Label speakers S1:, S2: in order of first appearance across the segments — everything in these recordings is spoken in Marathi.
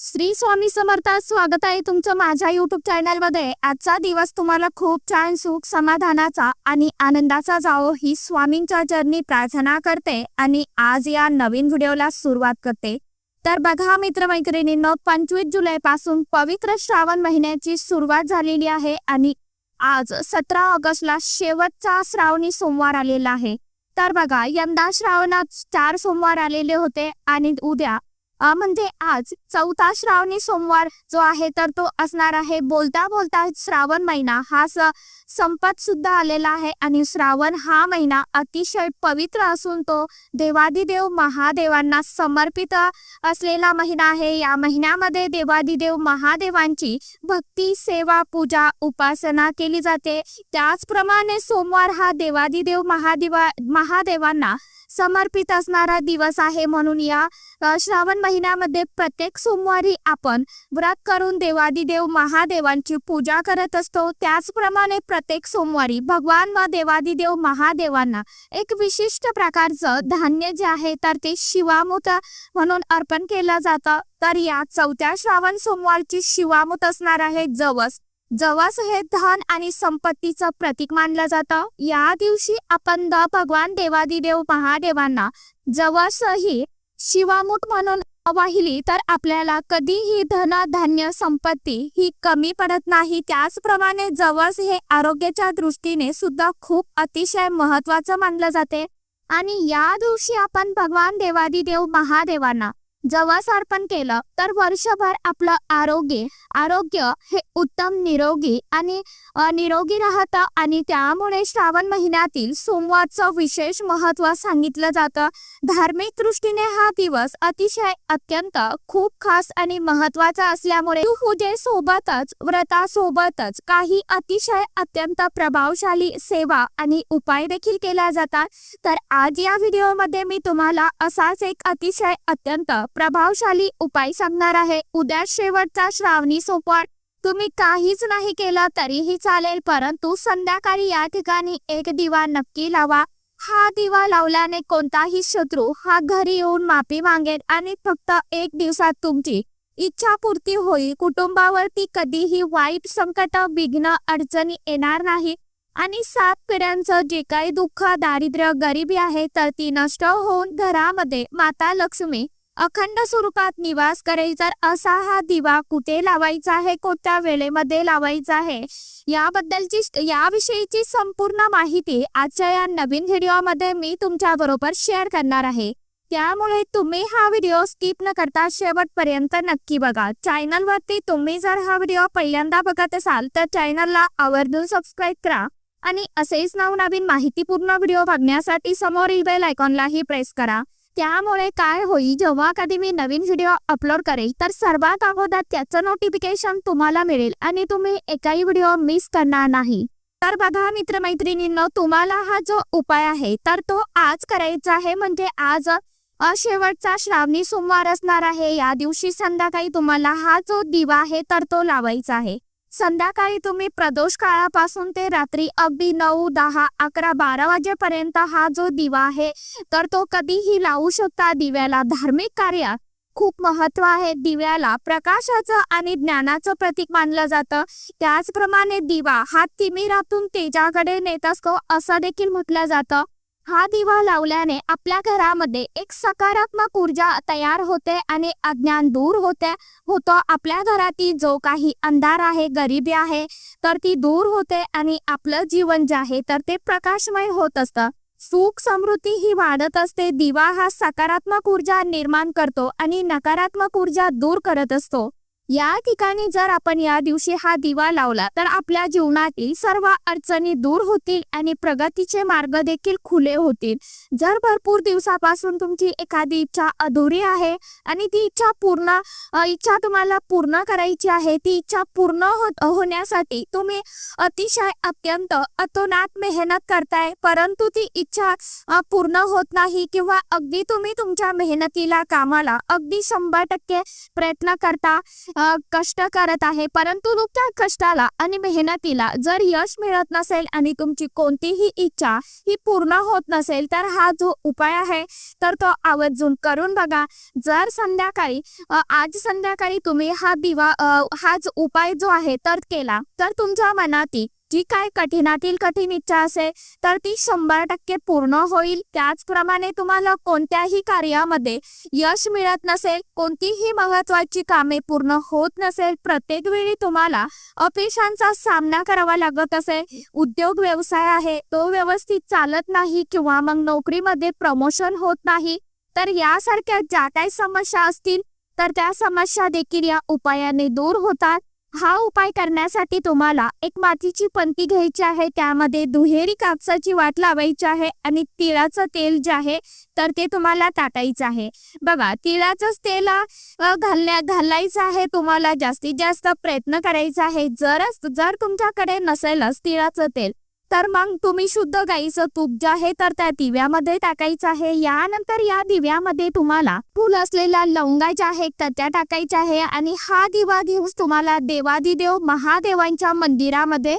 S1: श्री स्वामी समर्थ स्वागत आहे तुमचं माझ्या युट्यूब चॅनलमध्ये. आजचा दिवस तुम्हाला खूप छान सुख समाधानाचा आणि आनंदाचा जावो ही स्वामींच्या चरणी प्रार्थना करते आणि आज या नवीन व्हिडिओला सुरुवात करते. तर बघा मित्रमैत्रिणींनो पंचवीस जुलै पासून पवित्र श्रावण महिन्याची सुरुवात झालेली आहे आणि आज सतरा ऑगस्टला शेवटचा श्रावणी सोमवार आलेला आहे. तर बघा यंदा श्रावणात चार सोमवार आलेले होते आणि उद्या अ, म्हणजे आज चौथा श्रावणी सोमवार जो आहे तर तो असणार आहे. बोलता बोलता श्रावण महिना हा स संपत सुद्धा आलेला आहे आणि श्रावण हा महिना अतिशय पवित्र असून तो देवादिदेव महादेवांना समर्पित असलेला महिना आहे. या महिन्यामध्ये देवादिदेव महादेवांची भक्ती सेवा पूजा उपासना केली जाते. त्याचप्रमाणे सोमवार हा देवादिदेव महादेवा महादेवांना समर्पित असणारा दिवस आहे. म्हणून या श्रावण महिन्यामध्ये प्रत्येक सोमवारी आपण व्रत करून देवादिदेव महादेवांची पूजा करत असतो. त्याचप्रमाणे प्रत्येक सोमवारी भगवान व देवादिदेव महादेवांना एक विशिष्ट प्रकारचं धान्य जे आहे तर ते शिवामूत म्हणून अर्पण केलं जातं. तर या चौथ्या श्रावण सोमवारची शिवामूत असणार आहे जवस. जवस हे धन आणि संपत्तीचं प्रतीक मानलं जातं. या दिवशी आपण द भगवान देवादिदेव महादेवांना जवस ही शिवामूठ म्हणून वाहिली तर आपल्याला कधीही धन धान्य संपत्ती ही कमी पडत नाही. त्याचप्रमाणे जवस हे आरोग्याच्या दृष्टीने सुद्धा खूप अतिशय महत्वाचं मानलं जाते. आणि या दिवशी आपण भगवान देवादिदेव महादेवांना जवस अर्पण केलं तर वर्षभर आपलं आरोग्य आरोग्य हे उत्तम निरोगी आणि निरोगी राहतं आणि त्यामुळे श्रावण महिन्यातील सोमवारचं विशेष महत्त्व सांगितलं जातं. धार्मिक दृष्टीने हा दिवस अतिशय अत्यंत खूप खास आणि महत्त्वाचा असल्यामुळे पूजेसोबतच व्रतासोबतच काही अतिशय अत्यंत प्रभावशाली सेवा आणि उपाय देखील केल्या जातात. तर आज या व्हिडिओमध्ये मी तुम्हाला असाच एक अतिशय अत्यंत प्रभावशाली उपाय सांगणार आहे. उद्या शेवटचा श्रावणी सोपट तुम्ही काहीच नाही केलं तरीही चालेल परंतु संध्याकाळी या ठिकाणी एक दिवा नक्की लावा. हा दिवा लावल्याने कोणताही शत्रू हा घरी येऊन माफी मागेल आणि फक्त एक दिवसात तुमची इच्छा पूर्ती होईल. कुटुंबावरती कधीही वाईट संकट विघ्न अडचणी येणार नाही. आणि सात पिढ्यांचं जे काही दुःख दारिद्र्य गरिबी आहे तर ती नष्ट होऊन घरामध्ये माता लक्ष्मी अखंड स्वरूपात निवास करेल असा हा दिवा कुठे लावायचा आहे? कोणत्या वेळेमध्ये लावायचा आहे? याबद्दलची याविषयीची संपूर्ण माहिती आजच्या या नवीन व्हिडिओमध्ये मी तुमच्या बरोबर शेअर करणार आहे. त्यामुळे तुम्ही हा व्हिडिओ स्किप न करता शेवटपर्यंत नक्की बघा. चॅनलवरती तुम्ही जर हा व्हिडिओ पहिल्यांदा बघत असाल तर चॅनलला आवर्जून सबस्क्राईब करा आणि असेच नवनवीन माहितीपूर्ण व्हिडिओ बघण्यासाठी समोरील बेल आयकॉनलाही प्रेस करा. त्यामुळे काय होईल जेव्हा कधी मी नवीन व्हिडिओ अपलोड करेल तर सर्वात अगोदर त्याचं नोटिफिकेशन तुम्हाला मिळेल आणि तुम्ही एकाही व्हिडिओ मिस करणार नाही. तर बघा मित्रमैत्रिणींनो तुम्हाला हा जो उपाय आहे तर तो आज करायचा आहे. म्हणजे आज शेवटचा श्रावणी सोमवार असणार आहे. या दिवशी संध्याकाळी तुम्हाला हा जो दिवा आहे तर तो लावायचा आहे. संध्याकाळी तुम्ही प्रदोष काळापासून ते रात्री अगदी नऊ दहा अकरा बारा वाजेपर्यंत हा जो दिवा आहे तर तो कधीही लावू शकता दिव्याला. धार्मिक कार्यात खूप महत्त्व आहे. दिव्याला प्रकाशाचं आणि ज्ञानाचं प्रतीक मानलं जातं. त्याचप्रमाणे दिवा हा तिमिरातून तेजाकडे नेत असतो असं देखील म्हटलं जातं. हा दिवा लावल्याने आपल्या घरामध्ये एक सकारात्मक ऊर्जा तयार होते आणि अज्ञान दूर होते. होतो आपल्या घरातील जो काही अंधार आहे गरिबी आहे तर ती दूर होते आणि आपलं जीवन जे आहे तर ते प्रकाशमय होत असतं. सुख समृद्धी ही वाढत असते. दिवा हा सकारात्मक ऊर्जा निर्माण करतो आणि नकारात्मक ऊर्जा दूर करत असतो. या ठिकाणी जर आपण या दिवशी हा दिवा लावला तर आपल्या जीवनातील सर्व अडचणी दूर होतील आणि प्रगतीचे मार्ग देखील खुले होतील. जर भरपूर दिवसापासून तुमची एखादी इच्छा अधुरी आहे आणि ती इच्छा पूर्ण इच्छा तुम्हाला पूर्ण करायची आहे ती इच्छा पूर्ण हो- होण्यासाठी तुम्ही अतिशय अत्यंत अतोनात मेहनत करताय परंतु ती इच्छा पूर्ण होत नाही किंवा अगदी तुम्ही तुमच्या मेहनतीला कामाला अगदी शंभर टक्के प्रयत्न करता कष्ट करत आहे. परंतु तुमच्या कष्टाला आणि मेहनतीला जर यश मिळत नसेल आणि तुमची कोणतीही इच्छा ही पूर्ण होत नसेल तर हा जो उपाय आहे तर तो आवर्जून करून बघा. जर संध्याकाळी आज संध्याकाळी तुम्ही हा दिवा हा जो उपाय जो आहे तर केला तर तुमच्या मनातील जी काय कठीणातील कठीण इच्छा असेल तर ती शंभर टक्के पूर्ण होईल. त्याचप्रमाणे तुम्हाला कोणत्याही कार्यामध्ये यश मिळत नसेल कोणतीही महत्वाची कामे पूर्ण होत नसेल प्रत्येक वेळी तुम्हाला अपयशांचा सामना करावा लागत असेल. उद्योग व्यवसाय आहे तो व्यवस्थित चालत नाही किंवा मग नोकरीमध्ये प्रमोशन होत नाही तर यासारख्या ज्या काही समस्या असतील तर त्या समस्या देखील या उपायाने दूर होतात. हा उपाय करण्यासाठी तुम्हाला एक मातीची पंती घ्यायची आहे त्यामध्ये दुहेरी कापसाची वाट लावायची आहे आणि तिळाचं तेल जे आहे तर ते तुम्हाला ताटायचं आहे. बघा तिळाचंच तेल घालण्या घालायचं आहे तुम्हाला जास्तीत जास्त प्रयत्न करायचा आहे. जरच जर तुमच्याकडे नसेलच तिळाचं तेल तर मग तुम्ही शुद्ध गाईचं तूप जे आहे तर त्या दिव्यामध्ये टाकायचं आहे. यानंतर या दिव्यामध्ये तुम्हाला फुल असलेल्या लवंगा ज्या आहेत तर त्या टाकायच्या आहे आणि हा दिवा घेऊन तुम्हाला देवादिदेव महादेवांच्या मंदिरामध्ये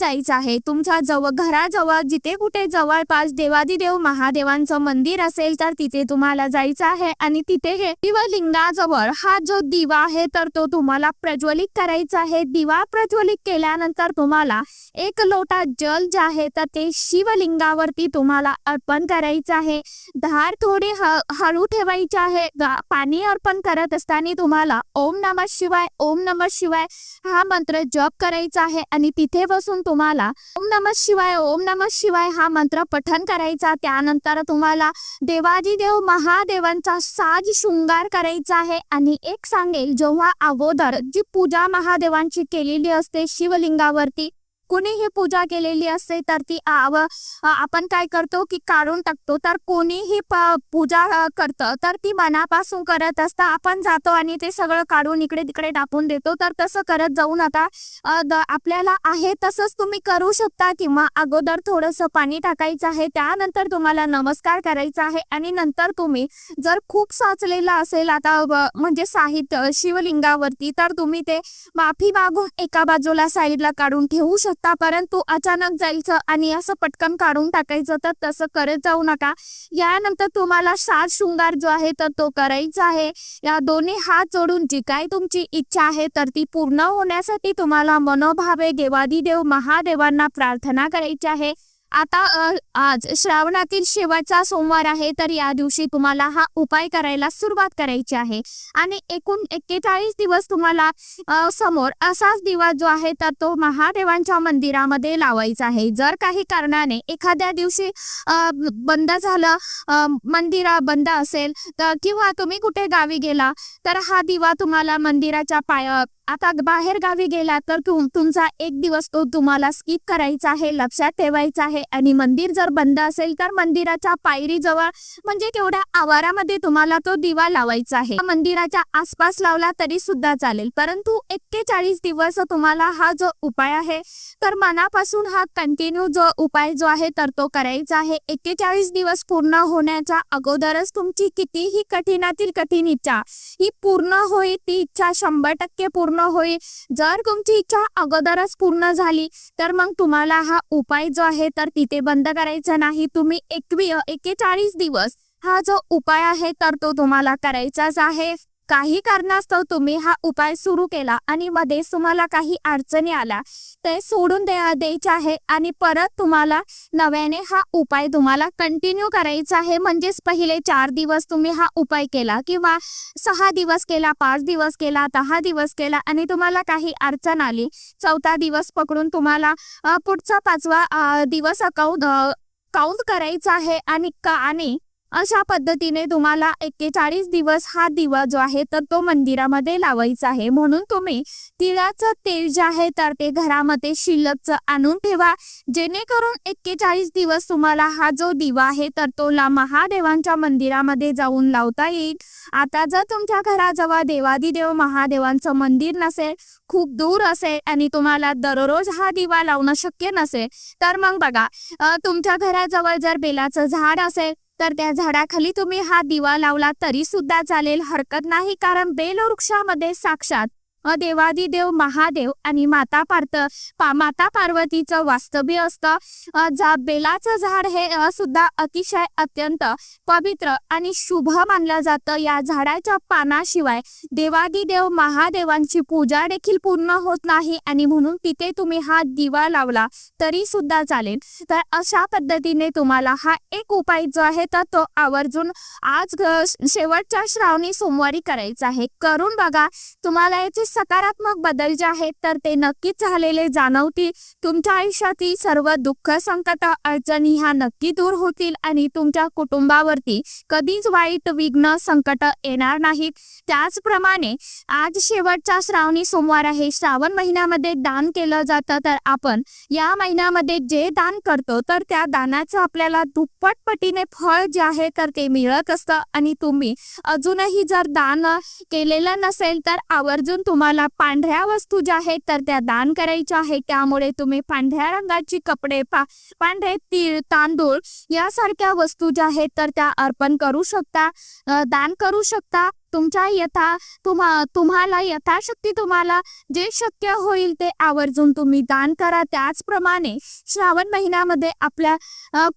S1: जायचं आहे. तुमच्या जवळ घराजवळ जिथे कुठे जवळपास देवादिदेव महादेवांचं मंदिर असेल तर तिथे तुम्हाला जायचं आहे. आणि तिथे हे शिवलिंगाजवळ हा जो दिवा आहे तर तो तुम्हाला प्रज्वलित करायचा आहे. दिवा प्रज्वलित केल्यानंतर तुम्हाला एक लोटा जल जे आहे तर ते शिवलिंगावरती तुम्हाला अर्पण करायचं आहे. धार थोडी हळू ठेवायची आहे. पाणी अर्पण करत असताना तुम्हाला ओम नमः शिवाय ओम नमः शिवाय हा मंत्र जप करायचा आहे. आणि तिथे बसून तुम्हाला ओम नमः शिवाय ओम नमः शिवाय हा मंत्र पठन करायचा. त्यानंतर तुम्हाला देवाजी देव महादेवांचा साज शृंगार करायचा आहे. आणि एक सांगेल जेव्हा अगोदर जी पूजा महादेवांची केलेली असते शिवलिंगावरती कोणीही पूजा केलेली असते तर ती आव आपण काय करतो की काढून टाकतो. तर कोणीही प- पूजा करतं तर ती मनापासून करत असता. आपण जातो आणि ते सगळं काढून इकडे तिकडे टाकून देतो. तर तसं करत जाऊन आता द- आपल्याला आहे तसंच तुम्ही करू शकता किंवा अगोदर थोडंसं पाणी टाकायचं आहे. त्यानंतर तुम्हाला नमस्कार करायचा आहे. आणि नंतर तुम्ही जर खूप साचलेलं असेल आता म्हणजे साहित्य शिवलिंगावरती तर तुम्ही ते माफी मागून एका बाजूला साईडला काढून ठेवू शकता. परंतु अचानक जायचं आणि असं पटकन काढून टाकायचं तर तसं करत जाऊ नका. यानंतर तुम्हाला सात शृंगार जो आहे तर तो करायचा आहे. या दोन्ही हात जोडून जी काय तुमची इच्छा आहे तर ती पूर्ण होण्यासाठी तुम्हाला मनोभावे देवादिदेव महादेवांना प्रार्थना करायची आहे. आता आज श्रावणातील शेवटचा सोमवार आहे तर या दिवशी तुम्हाला हा उपाय करायला सुरुवात करायची आहे. आणि एकूण एक्केचाळीस दिवस तुम्हाला समोर असाच दिवा जो आहे तर तो महादेवांच्या मंदिरामध्ये लावायचा आहे. जर काही कारणाने एखाद्या दिवशी बंद झालं मंदिर बंद असेल तर किंवा तुम्ही कुठे गावी गेला तर हा दिवा तुम्हाला मंदिराच्या पाय आता बाहेर गावी गेला तर तुम तुमचा एक दिवस तो तुम्हाला स्किप करायचा आहे लक्षात ठेवायचा आहे. आणि मंदिर जर बंद असेल तर मंदिराच्या पायरी जवळ म्हणजे तेवढ्या आवारामध्ये तुम्हाला तो दिवा लावायचा आहे. मंदिराच्या आसपास लावला तरी सुद्धा चालेल. परंतु एक्केचाळीस दिवस तुम्हाला हा जो उपाय आहे तर मनापासून हा कंटिन्यू जो उपाय जो आहे तर तो करायचा आहे. एक्केचाळीस दिवस पूर्ण होण्याच्या अगोदरच तुमची कितीही कठीणातील कठीण इच्छा ही पूर्ण होईल ती इच्छा शंभर टक्के पूर्ण होईल. जर तुमची इच्छा अगोदरच पूर्ण झाली तर मग तुम्हाला हा उपाय जो आहे तर तिथे बंद करायचं नाही. तुम्ही एकवी एकेचाळीस दिवस हा जो उपाय आहे तर तो तुम्हाला करायचाच आहे. काही कारणास्तव तुम्ही हा उपाय सुरू केला आणि मध्येच तुम्हाला काही अडचणी आल्या ते सोडून द्या द्यायचे आहे आणि परत तुम्हाला नव्याने हा उपाय तुम्हाला कंटिन्यू करायचा आहे. म्हणजेच पहिले चार दिवस तुम्ही हा उपाय केला किंवा सहा दिवस केला पाच दिवस केला दहा दिवस केला आणि तुम्हाला काही अडचण आली चौथा दिवस पकडून तुम्हाला पुढचा पाचवा दिवस अकाउंट काउंट करायचा आहे आणि का आणि अशा पद्धतीने तुम्हाला एक्केचाळीस दिवस हा दिवा जो आहे तर तो मंदिरामध्ये लावायचा आहे. म्हणून तुम्ही तिळाचं तेल जे आहे तर ते घरामध्ये शिल्लकचं आणून ठेवा. जेणेकरून एक्केचाळीस दिवस तुम्हाला हा जो दिवा आहे तर तो ला महादेवांच्या मंदिरामध्ये जाऊन लावता येईल. आता जर तुमच्या घराजवळ देवादिदेव महादेवांचं मंदिर नसेल खूप दूर असेल आणि तुम्हाला दररोज हा दिवा लावणं शक्य नसेल तर मग बघा तुमच्या घराजवळ जर बेलाचं झाड असेल तर त्या झाडाखाली तुम्ही हा दिवा लावला तरी सुद्धा चालेल. हरकत नाही कारण बेल वृक्षामध्ये साक्षात देवादिदेव महादेव आणि माता पार्थ पा माता पार्वतीचं वास्तव्य असतं. जा बेलाचं झाड हे सुद्धा अतिशय अत्यंत पवित्र आणि शुभ मानलं जातं. या झाडाच्या पानाशिवाय देवादिदेव महादेवांची पूजा देखील पूर्ण होत नाही आणि म्हणून तिथे तुम्ही हा दिवा लावला तरी सुद्धा चालेल. तर अशा पद्धतीने तुम्हाला हा एक उपाय जो आहे तर तो आवर्जून आज शेवटच्या श्रावणी सोमवारी करायचा आहे. करून बघा. तुम्हाला याचे सकारात्मक बदल जे आहेत तर ते नक्कीच झालेले जाणवतील. तुमच्या आयुष्यातील सर्व दुःख संकट अडचणी ह्या नक्की दूर होतील आणि तुमच्या कुटुंबावरती कधीच वाईट विघ्न संकट येणार नाहीत. त्याचप्रमाणे आज शेवटचा श्रावणी सोमवार आहे. श्रावण महिन्यामध्ये दान केलं जातं. तर आपण या महिन्यामध्ये जे दान करतो तर त्या दानाचं आपल्याला दुप्पट पटीने फळ जे आहे तर ते मिळत असतं. आणि तुम्ही अजूनही जर दान केलेलं नसेल तर आवर्जून तुम्हाला पांढऱ्या वस्तू ज्या आहेत तर त्या दान करायच्या आहेत. त्यामुळे तुम्ही पांढऱ्या रंगाची कपडे पा पांढरे तीळ तांदूळ यासारख्या वस्तू ज्या आहेत तर त्या अर्पण करू शकता दान करू शकता. तुमच्या यथा तुम्हा तुम्हाला यथाशक्ती तुम्हाला जे शक्य होईल ते आवर्जून तुम्ही दान करा. त्याचप्रमाणे श्रावण महिन्यामध्ये आपल्या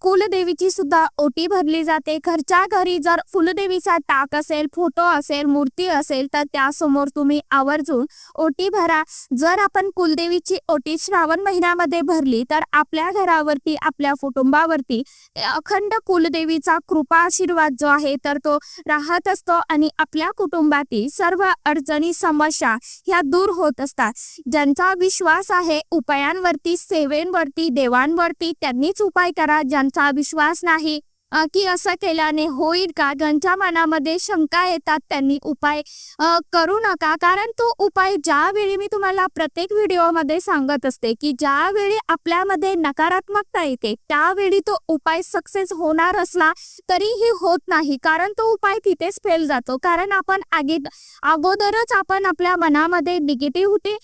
S1: कुलदेवीची सुद्धा ओटी भरली जाते. घरच्या घरी जर फुलदेवीचा टाक असेल फोटो असेल मूर्ती असेल तर त्यासमोर तुम्ही आवर्जून ओटी भरा. जर आपण कुलदेवीची ओटी श्रावण महिन्यामध्ये भरली तर आपल्या घरावरती आपल्या कुटुंबावरती अखंड कुलदेवीचा कृपा आशीर्वाद जो आहे तर तो राहत असतो आणि आपल्या कुटुंबातील सर्व अडचणी समस्या ह्या दूर होत असतात. ज्यांचा विश्वास आहे उपायांवरती सेवेंवरती देवांवरती त्यांनीच उपाय करा. ज्यांचा विश्वास नाही की असं केल्याने होईल का? ज्यांच्या मनामध्ये शंका येतात त्यांनी उपाय करू नका. कारण तो उपाय ज्यावेळी मी तुम्हाला प्रत्येक व्हिडिओमध्ये सांगत असते की ज्यावेळी आपल्यामध्ये नकारात्मकता येते त्यावेळी तो उपाय सक्सेस होणार असला तरीही होत नाही. कारण तो उपाय तिथेच फेल जातो. कारण आपण आगी अगोदरच आपण आपल्या मनामध्ये निगेटिव्हिटी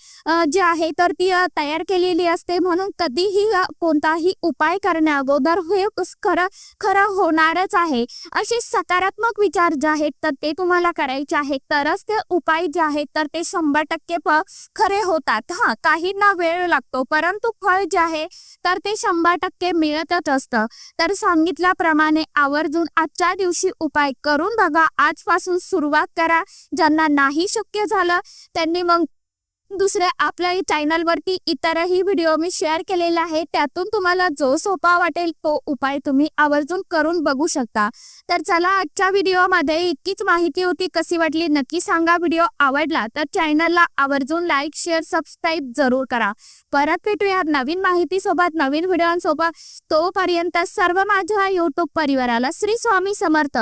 S1: जी आहे तर ती तयार केलेली असते. म्हणून कधीही कोणताही उपाय करण्या अगोदर हे खरं खरं होणारच आहे. असे सकारात्मक विचार जे आहेत तर ते तुम्हाला करायचे आहेत. तरच ते उपाय जे आहेत तर ते शंभर टक्के खरे होतात. हा काहींना वेळ लागतो परंतु फळ जे आहे तर ते शंभर टक्के मिळतच असतं. तर सांगितल्याप्रमाणे आवर्जून आजच्या दिवशी उपाय करून बघा. आजपासून सुरुवात करा. ज्यांना नाही शक्य झालं त्यांनी मग दुसऱ्या आपल्या चॅनलवरती इतरही व्हिडिओ मी शेअर केलेला आहे त्यातून तुम्हाला जो सोपा वाटेल तो उपाय तुम्ही आवर्जून करून बघू शकता. तर चला आजच्या व्हिडिओमध्ये इतकीच माहिती होती कशी वाटली नक्की सांगा. व्हिडिओ आवडला तर चॅनलला आवर्जून लाईक शेअर सबस्क्राईब जरूर करा. परत भेटूया नवीन माहितीसोबत नवीन व्हिडिओसोबत तोपर्यंत सर्व माझ्या युट्यूब परिवाराला श्री स्वामी समर्थ.